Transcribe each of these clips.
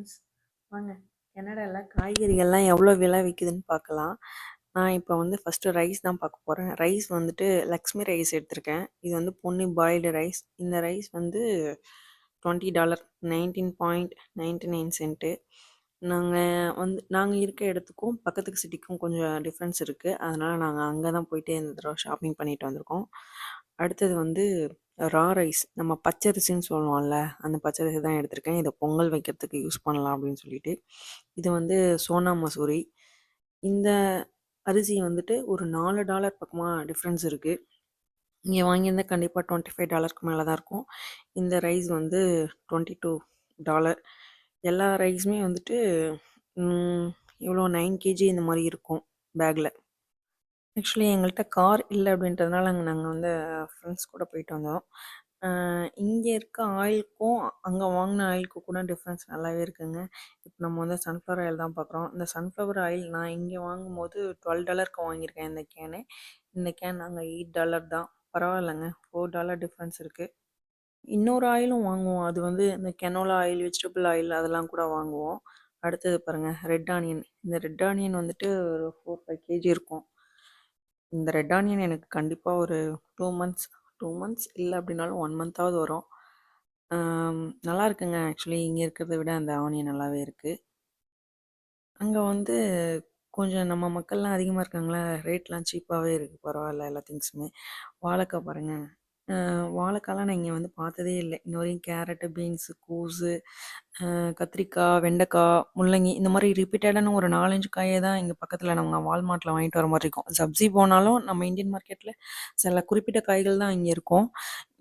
Friends வாங்க கனடாவில் காய்கறிகள்லாம் எவ்வளோ விலை விற்குதுன்னு பார்க்கலாம் நான் இப்போ வந்து ஃபஸ்ட்டு ரைஸ் தான் பார்க்க போகிறேன் ரைஸ் வந்துட்டு லக்ஷ்மி ரைஸ் எடுத்திருக்கேன். இது வந்து பொன்னி பாயில்டு ரைஸ் இந்த ரைஸ் வந்து twenty dollar nineteen point ninety nine cent நாங்கள் வந்து நாங்கள் இருக்க இடத்துக்கும் பக்கத்துக்கு சிட்டிக்கும் கொஞ்சம் டிஃப்ரென்ஸ் இருக்குது அதனால் நாங்கள் அங்கே தான் போயிட்டே இந்த தடவை ஷாப்பிங் பண்ணிட்டு வந்திருக்கோம். அடுத்தது வந்து ரா ரைஸ். நம்ம பச்சரிசின்னு சொல்லுவோம்ல அந்த பச்சரிசி தான் எடுத்திருக்கேன். இதை பொங்கல் வைக்கிறதுக்கு யூஸ் பண்ணலாம் அப்படின்னு சொல்லிட்டு. இது வந்து சோனா மசூரி. இந்த அரிசி வந்துட்டு ஒரு நாலு டாலர் பக்கமாக டிஃப்ரென்ஸ் இருக்குது இங்கே வாங்கியிருந்தால் கண்டிப்பாக டுவெண்ட்டி ஃபைவ் டாலருக்கு மேலே தான் இருக்கும். இந்த ரைஸ் வந்து டுவெண்ட்டி டூ டாலர். எல்லா ரைஸுமே வந்துட்டு இவ்வளோ நைன் கேஜி இந்த மாதிரி இருக்கும் பேக்கில் ஆக்சுவலி எங்கள்கிட்ட கார் இல்லை அப்படின்றதுனால அங்கே நாங்கள் வந்து ஃப்ரெண்ட்ஸ் கூட போயிட்டு வந்தோம். இங்கே இருக்க ஆயிலுக்கும் அங்கே வாங்கின ஆயிலுக்கும் கூட டிஃப்ரென்ஸ் நல்லாவே இருக்குங்க. இப்போ நம்ம வந்து சன்ஃப்ளவர் ஆயில் தான் பார்க்குறோம் இந்த சன்ஃப்ளவர் ஆயில் நான் இங்கே வாங்கும்போது டுவெல் டாலருக்கு வாங்கியிருக்கேன் இந்த கேனு இந்த கேன் நாங்கள் எயிட் டாலர் தான். பரவாயில்லைங்க. ஃபோர் டாலர் டிஃப்ரென்ஸ் இருக்குது இன்னொரு ஆயிலும் வாங்குவோம். அது வந்து இந்த கெனோலா ஆயில் வெஜிடபிள் ஆயில் அதெல்லாம் கூட வாங்குவோம். அடுத்தது பாருங்கள் ரெட் ஆனியன் இந்த ரெட் ஆனியன் வந்துட்டு ஒரு ஃபோர் ஃபைவ் கேஜி இருக்கும். இந்த ரெட் ஆனியன் எனக்கு கண்டிப்பாக ஒரு டூ மந்த்ஸ் டூ மந்த்ஸ் இல்லை அப்படின்னாலும் ஒன் மந்த்தாவது வரும். நல்லா இருக்குங்க. ஆக்சுவலி இங்கே இருக்கிறத விட அந்த ஆனியன் நல்லாவே இருக்குது அங்கே வந்து கொஞ்சம் நம்ம மக்கள்லாம் அதிகமாக இருக்காங்களா? ரேட்லாம் சீப்பாகவே இருக்குது பரவாயில்ல எல்லா திங்ஸுமே வாழைக்காய் பாருங்கள் வாழைக்காலாம் நான் இங்கே வந்து பார்த்ததே இல்லை. இன்ன வரையும் கேரட்டு பீன்ஸு கோஸு கத்திரிக்காய் வெண்டைக்காய் முள்ளங்கி இந்த மாதிரி ரிப்பீட்டடான ஒரு நாலஞ்சு காயை தான் இங்கே பக்கத்தில் நம்ம வால்மார்ட்டில் வாங்கிட்டு வர மாதிரி இருக்கும். சப்ஜி போனாலும் நம்ம இந்தியன் மார்க்கெட்டில் சில குறிப்பிட்ட காய்கள் தான் இங்கே இருக்கும்.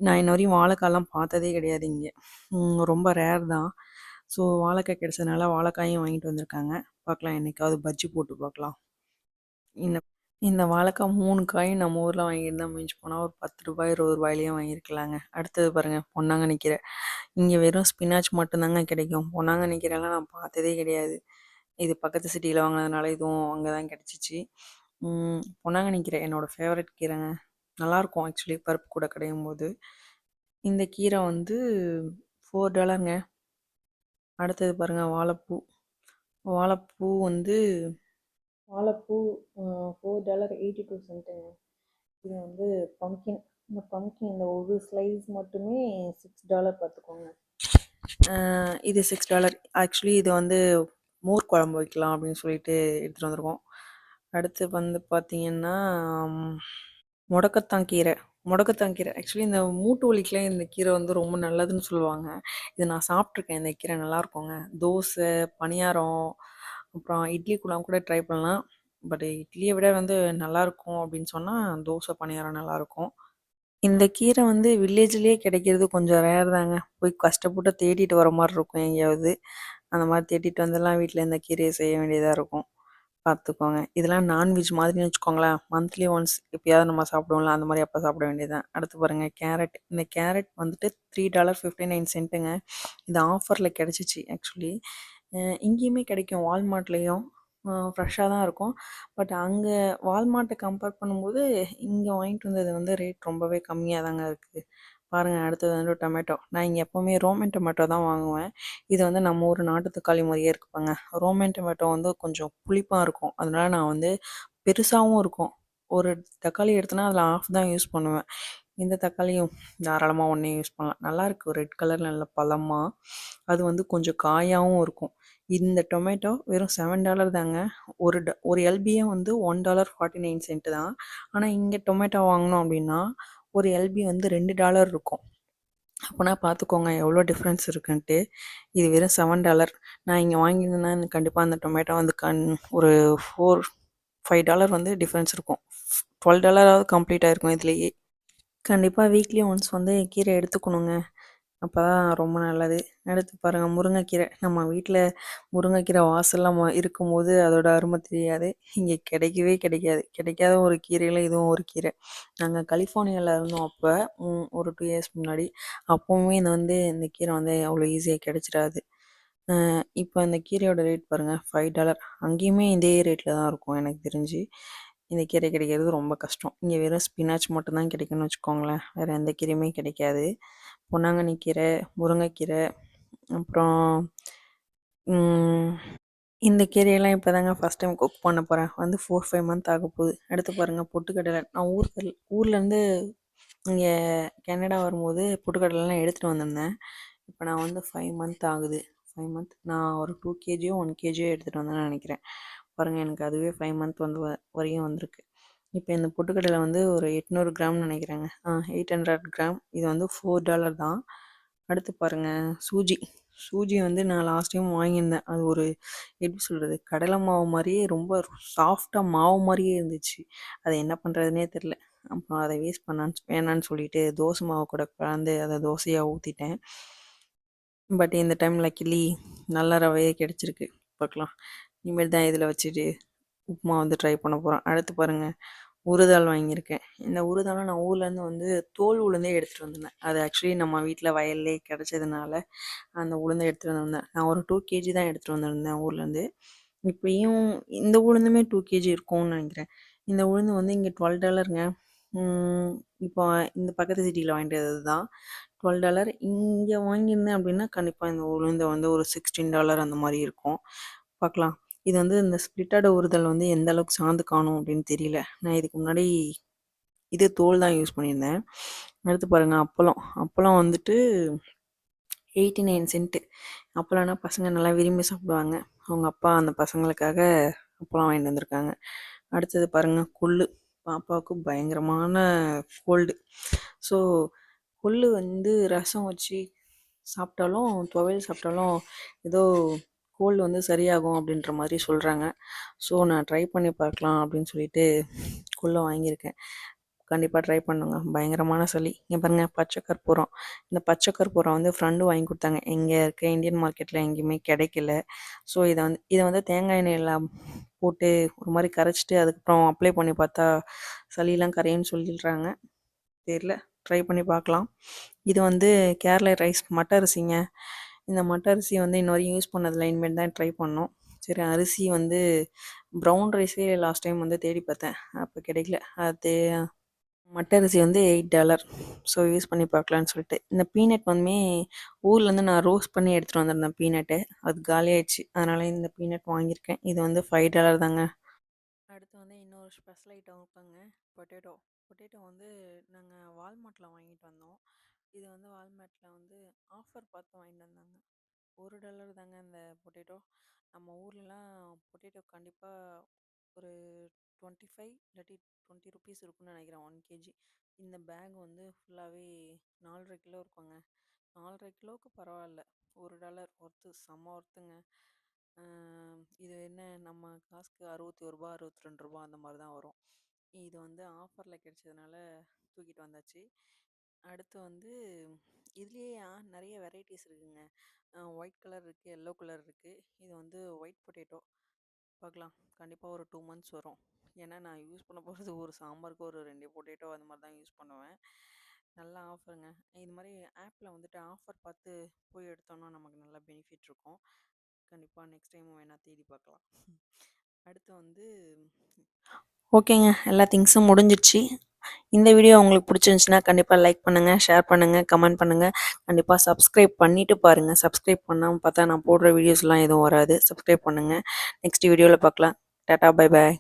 நான் இன்ன வரையும் வாழைக்காயெலாம் பார்த்ததே கிடையாது இங்கே. ரொம்ப ரேர் தான். ஸோ வாழைக்காய் கிடைச்சதுனால வாழைக்காயும் வாங்கிட்டு வந்திருக்காங்க. பார்க்கலாம் என்னைக்காவது பஜ்ஜி போட்டு பார்க்கலாம். இன்னும் இந்த வாழைக்காய் மூணு காயும் நம்ம ஊரில் வாங்கியிருந்தா மிஞ்சி போனால் ஒரு பத்து ரூபாய் இருபது ரூபாயிலையும் வாங்கியிருக்கலாங்க. அடுத்தது பாருங்கள் பொன்னாங்கண்ணி கீரை இங்கே வெறும் ஸ்பினாச் மட்டும்தாங்க கிடைக்கும். பொன்னாங்கண்ணி கீரைலாம் நான் பார்த்ததே கிடையாது. இது பக்கத்து சிட்டியில் வாங்கினதுனால இதுவும் அங்கே தான் கிடச்சிச்சு. பொன்னாங்கண்ணி கீரை என்னோடய ஃபேவரட் கீரைங்க. நல்லாயிருக்கும் ஆக்சுவலி பருப்பு கூட கிடையும் போது இந்த கீரை வந்து ஃபோர் டாலருங்க அடுத்தது பாருங்கள் வாழைப்பூ. வாழைப்பூ வந்து வாழைப்பூ ஃபோர் டாலர் எயிட்டி டூ சென்ட்டுங்க இது வந்து பம்கின் இந்த பம்கின் இந்த ஒரு ஸ்லைஸ் மட்டுமே சிக்ஸ் டாலர் பார்த்துக்கோங்க. இது சிக்ஸ் டாலர் ஆக்சுவலி இது வந்து மோர் குழம்பு வைக்கலாம் அப்படின்னு சொல்லிட்டு எடுத்துகிட்டு வந்திருக்கோம். அடுத்து வந்து பார்த்திங்கன்னா முடக்கத்தான் கீரை. முடக்கத்தான் கீரை. ஆக்சுவலி இந்த மூட்டு வலிக்கெலாம் இந்த கீரை வந்து ரொம்ப நல்லதுன்னு சொல்லுவாங்க. இது நான் சாப்பிட்ருக்கேன் இந்த கீரை நல்லாயிருக்குங்க தோசை பணியாரம் அப்புறம் இட்லி குழம்பு கூட ட்ரை பண்ணலாம். பட் இட்லியை விட வந்து நல்லாயிருக்கும் அப்படின்னு சொன்னால் தோசை பணியாரம் நல்லாயிருக்கும் இந்த கீரை வந்து வில்லேஜ்லேயே கிடைக்கிறது கொஞ்சம் ரேர் தாங்க. போய் கஷ்டப்பட்டு தேடிட்டு வர மாதிரி இருக்கும் எங்கேயாவது. அந்த மாதிரி தேடிட்டு வந்தெல்லாம் வீட்டில் இந்த கீரையை செய்ய வேண்டியதாக இருக்கும். பார்த்துக்கோங்க இதெல்லாம் நான்வெஜ் மாதிரின்னு வச்சுக்கோங்களேன். மந்த்லி ஒன்ஸ் எப்பயாவது நம்ம சாப்பிடுவோம்ல அந்த மாதிரி அப்போ சாப்பிட வேண்டியதுதான். அடுத்து பாருங்கள் கேரட் இந்த கேரட் வந்துட்டு த்ரீ டாலர் ஃபிஃப்டி நைன் சென்ட்டுங்க இது ஆஃபரில் கிடச்சிச்சு ஆக்சுவலி இங்கேயுமே கிடைக்கும். வால்மார்ட்லேயும் ஃப்ரெஷ்ஷாக தான் இருக்கும். பட் அங்கே வால்மார்ட்டை கம்பேர் பண்ணும்போது இங்கே வாங்கிட்டு வந்தது வந்து ரேட் ரொம்பவே கம்மியாக தாங்க இருக்குது பாருங்கள் அடுத்தது வந்து டொமேட்டோ. நான் இங்கே எப்போவுமே ரோமன் டொமேட்டோ தான் வாங்குவேன். இது வந்து நம்ம ஊர் நாட்டு தக்காளி மாதிரியே இருக்குப்பாங்க. ரோமன் டொமேட்டோ வந்து கொஞ்சம் புளிப்பாக இருக்கும். அதனால நான் வந்து பெருசாகவும் இருக்கும். ஒரு தக்காளி எடுத்தனா அதில் ஆஃப் தான் யூஸ் பண்ணுவேன். இந்த தக்காளியும் தாராளமாக ஒன்றே யூஸ் பண்ணலாம். நல்லாயிருக்கு ரெட் கலர் நல்ல பழமாக அது வந்து கொஞ்சம் காயாகவும் இருக்கும். இந்த டொமேட்டோ வெறும் செவன் டாலர் தாங்க. ஒரு ட ஒரு எல்பியே வந்து one dollar forty nine cent தான். ஆனால் இங்கே டொமேட்டோ வாங்கினோம் அப்படின்னா ஒரு எல்பி வந்து ரெண்டு டாலர் இருக்கும். அப்போனா பார்த்துக்கோங்க எவ்வளோ டிஃப்ரென்ஸ் இருக்குன்ட்டு. இது வெறும் செவன் டாலர் நான் இங்கே வாங்கியிருந்தேன்னா கண்டிப்பாக அந்த டொமேட்டோ வந்து கண் ஒரு ஃபோர் ஃபைவ் டாலர் வந்து டிஃப்ரென்ஸ் இருக்கும். டுவெல் டாலராவது கம்ப்ளீட் ஆகிருக்கும் இதுலேயே. கண்டிப்பாக வீக்லி ஒன்ஸ் வந்து கீரை எடுத்துக்கணுங்க. அப்போ தான் ரொம்ப நல்லது. அடுத்து பாருங்கள் முருங்கைக்கீரை. நம்ம வீட்டில் முருங்கைக்கீரை வாசல்லாம் இருக்கும்போது அதோட அருமை தெரியாது. இங்கே கிடைக்கவே கிடைக்காது. கிடைக்காத ஒரு கீரையில் இதுவும் ஒரு கீரை. நாங்கள் கலிஃபோர்னியாவில் இருந்தோம் அப்போ ஒரு டூ இயர்ஸ் முன்னாடி. அப்போவுமே இந்த வந்து இந்த கீரை வந்து அவ்வளோ ஈஸியாக கிடைச்சிடாது. இப்போ இந்த கீரையோட ரேட் பாருங்கள் ஃபைவ் டாலர் அங்கேயுமே இதே ரேட்டில் தான் இருக்கும் எனக்கு தெரிஞ்சு. இந்த கீரை கிடைக்கிறது ரொம்ப கஷ்டம். இங்கே வெறும் ஸ்பினாச் மட்டும்தான் கிடைக்கும்னு வச்சுக்கோங்களேன். வேறு எந்த கீரையுமே கிடைக்காது. பொன்னாங்கண்ணி கீரை முருங்கைக்கீரை அப்புறம் இந்த கீரையெல்லாம் இப்போ தாங்க ஃபஸ்ட் டைம் குக் பண்ண போகிறேன் வந்து ஃபோர் ஃபைவ் மந்த் ஆக போகுது. அடுத்து பாருங்கள் பொட்டுக்கடலை. நான் ஊர் ஊர்லேருந்து இங்கே கனடா வரும்போது பொட்டுக்கடலைலாம் எடுத்துகிட்டு வந்திருந்தேன். இப்போ நான் வந்து ஃபைவ் மந்த் ஆகுது. ஃபைவ் மந்த் நான் ஒரு டூ கேஜியோ ஒன் கேஜியோ எடுத்துகிட்டு வந்தேன்னு நினைக்கிறேன். பாருங்கள் எனக்கு அதுவே ஃபைவ் மந்த் வந்து வ- வரையும் வந்திருக்கு. இப்போ இந்த பொட்டுக்கடலை வந்து ஒரு எட்நூறு கிராம்னு நினைக்கிறேங்க. ஆ எயிட் ஹண்ட்ரட் கிராம் இது வந்து ஃபோர் டாலர் தான். அடுத்து பாருங்கள் சூஜி. சூஜி வந்து நான் லாஸ்ட் டைம் வாங்கியிருந்தேன். அது ஒரு எப்படி சொல்கிறது கடலை மாவு மாதிரியே ரொம்ப சாஃப்டாக மாவு மாதிரியே இருந்துச்சு. அது என்ன பண்ணுறதுனே தெரில அப்புறம் அதை வேஸ்ட் பண்ணான்னு வேணான்னு சொல்லிட்டு தோசை மாவு கூட கலந்து அதை தோசையாக ஊற்றிட்டேன் பட் இந்த டைம் லக்கிலி நல்ல ரவையே கிடச்சிருக்கு. பார்க்கலாம் இனிமேல் தான் இதில் வச்சுட்டு உப்புமா வந்து ட்ரை பண்ண போகிறோம் அடுத்து பாருங்கள் உருதால் வாங்கியிருக்கேன். இந்த உருதாலும் நான் ஊர்லேருந்து வந்து தோல் உளுந்தே எடுத்துகிட்டு வந்திருந்தேன். அது ஆக்சுவலி நம்ம வீட்டில் வயல்லே கிடச்சதுனால அந்த உளுந்தை எடுத்துகிட்டு வந்திருந்தேன். நான் ஒரு டூ கேஜி தான் எடுத்துகிட்டு வந்திருந்தேன் ஊர்லேருந்து இப்பயும் இந்த உளுந்துமே டூ கேஜி இருக்கும்னு நினைக்கிறேன். இந்த உளுந்து வந்து இங்கே டுவெல் டாலருங்க இப்போ இந்த பக்கத்து சிட்டியில் வாங்கிட்டது தான். டுவெல் டாலர் இங்கே வாங்கியிருந்தேன் அப்படின்னா கண்டிப்பாக இந்த உளுந்தை வந்து ஒரு சிக்ஸ்டீன் டாலர் அந்த மாதிரி இருக்கும். பார்க்கலாம். இது வந்து இந்த ஸ்பிளிட்டட் உறுதல் வந்து எந்த அளவுக்கு சார்ந்து காணும் அப்படின்னு தெரியல. நான் இதுக்கு முன்னாடி இது தோல் தான் யூஸ் பண்ணியிருந்தேன். அடுத்து பாருங்கள் அப்பளம். அப்பளம் வந்துட்டு எயிட்டி நைன் சென்ட்டு அப்பளம்னா பசங்க நல்லா விரும்பி சாப்பிடுவாங்க. அவங்க அப்பா அந்த பசங்களுக்காக அப்பளம் வாங்கிட்டு வந்திருக்காங்க. அடுத்தது பாருங்கள் கொள்ளு. பாப்பாவுக்கு பயங்கரமான கோல்டு ஸோ கொள்ளு வந்து ரசம் வச்சு சாப்பிட்டாலும் துவையல் சாப்பிட்டாலும் ஏதோ கோல்டு வந்து சரியாகும் அப்படின்ற மாதிரி சொல்கிறாங்க ஸோ நான் ட்ரை பண்ணி பார்க்கலாம் அப்படின்னு சொல்லிட்டு கொள்ளை வாங்கியிருக்கேன். கண்டிப்பாக ட்ரை பண்ணுங்க. பயங்கரமான சளி. இங்கே பாருங்கள் பச்சை கற்பூரம். இந்த பச்சை கற்பூரம் வந்து ஃப்ரெண்டு வாங்கி கொடுத்தாங்க. எங்கே இருக்க இந்தியன் மார்க்கெட்டில் எங்கேயுமே கிடைக்கல. ஸோ இதை வந்து இதை வந்து தேங்காய் எண்ணெயில் போட்டு ஒரு மாதிரி கரைச்சிட்டு அதுக்கப்புறம் அப்ளை பண்ணி பார்த்தா சளியெல்லாம் கரையுன்னு சொல்லிடுறாங்க. தெரியல. ட்ரை பண்ணி பார்க்கலாம். இது வந்து கேரளா ரைஸ் மட்டரிசிங்க இந்த மட்ட அரிசி வந்து இன்ன வரையும் யூஸ் பண்ணதில்லை இனிமேல் தான் ட்ரை பண்ணோம். சரி அரிசி வந்து ப்ரௌன் ரைஸே லாஸ்ட் டைம் வந்து தேடி பார்த்தேன். அப்போ கிடைக்கல. அது மட்ட அரிசி வந்து எயிட் டாலர் ஸோ யூஸ் பண்ணி பார்க்கலான்னு சொல்லிட்டு. இந்த பீனட் வந்துமே ஊர்லேருந்து நான் ரோஸ்ட் பண்ணி எடுத்துகிட்டு வந்திருந்தேன் பீனட்டு அது காலியாயிடுச்சு அதனால் இந்த பீனட் வாங்கியிருக்கேன். இது வந்து ஃபைவ் டாலர் தாங்க. அடுத்து வந்து இன்னொரு ஸ்பெஷல் ஐட்டம் வைப்பாங்க பொட்டேட்டோ பொட்டேட்டோ வந்து நாங்கள் வால்மார்ட்டில் வாங்கிட்டு வந்தோம். இது வந்து வால்மார்ட்டில் வந்து ஆஃபர் பார்த்து வாங்கிட்டு வந்தாங்க. ஒரு டாலர் தாங்க இந்த பொட்டேட்டோ நம்ம ஊர்லலாம் பொட்டேட்டோ கண்டிப்பாக ஒரு டுவெண்ட்டி ஃபைவ் இல்லாட்டி டுவெண்ட்டி ருபீஸ் இருக்கும்னு நினைக்கிறேன் ஒன் கேஜி இந்த பேக் வந்து ஃபுல்லாகவே நாலரை கிலோ இருக்குங்க. நாலரை கிலோவுக்கு பரவாயில்ல. ஒரு டாலர் ஒர்த்து செம்ம ஒர்த்துங்க இது என்ன நம்ம காசுக்கு அறுபத்தி ஒரு ரூபா அறுபத்தி ரெண்டு ரூபா அந்த மாதிரி தான் வரும். இது வந்து ஆஃபரில் கிடைச்சதுனால தூக்கிட்டு வந்தாச்சு. அடுத்து வந்து இதுலேயே நிறைய வெரைட்டிஸ் இருக்குங்க. ஒயிட் கலர் இருக்குது எல்லோ கலர் இருக்குது இது வந்து ஒயிட் பொட்டேட்டோ. பார்க்கலாம் கண்டிப்பாக ஒரு டூ மந்த்ஸ் வரும். ஏன்னா நான் யூஸ் பண்ண போகிறது ஒரு சாம்பாருக்கு ஒரு ரெண்டு பொட்டேட்டோ அந்த மாதிரி தான் யூஸ் பண்ணுவேன். நல்ல ஆஃபருங்க. இது மாதிரி ஆப்பில் வந்துட்டு ஆஃபர் பார்த்து போய் எடுத்தோம்னா நமக்கு நல்ல பெனிஃபிட் இருக்கும். கண்டிப்பாக நெக்ஸ்ட் டைம் வேணால் தேடி பார்க்கலாம் அடுத்து வந்து ஓகேங்க. எல்லா திங்ஸும் முடிஞ்சிடுச்சு இந்த வீடியோ உங்களுக்கு பிடிச்சிருந்துச்சுன்னா கண்டிப்பாக லைக் பண்ணுங்கள் ஷேர் பண்ணுங்கள் கமெண்ட் பண்ணுங்கள் கண்டிப்பாக சப்ஸ்கிரைப் பண்ணிவிட்டு பாருங்கள் சப்ஸ்கிரைப் பண்ணாமல் பார்த்தா நான் போடுற வீடியோஸ்லாம் எதுவும் வராது. சப்ஸ்கிரைப் பண்ணுங்கள் நெக்ஸ்ட் வீடியோவில் பார்க்கலாம். Tata bye bye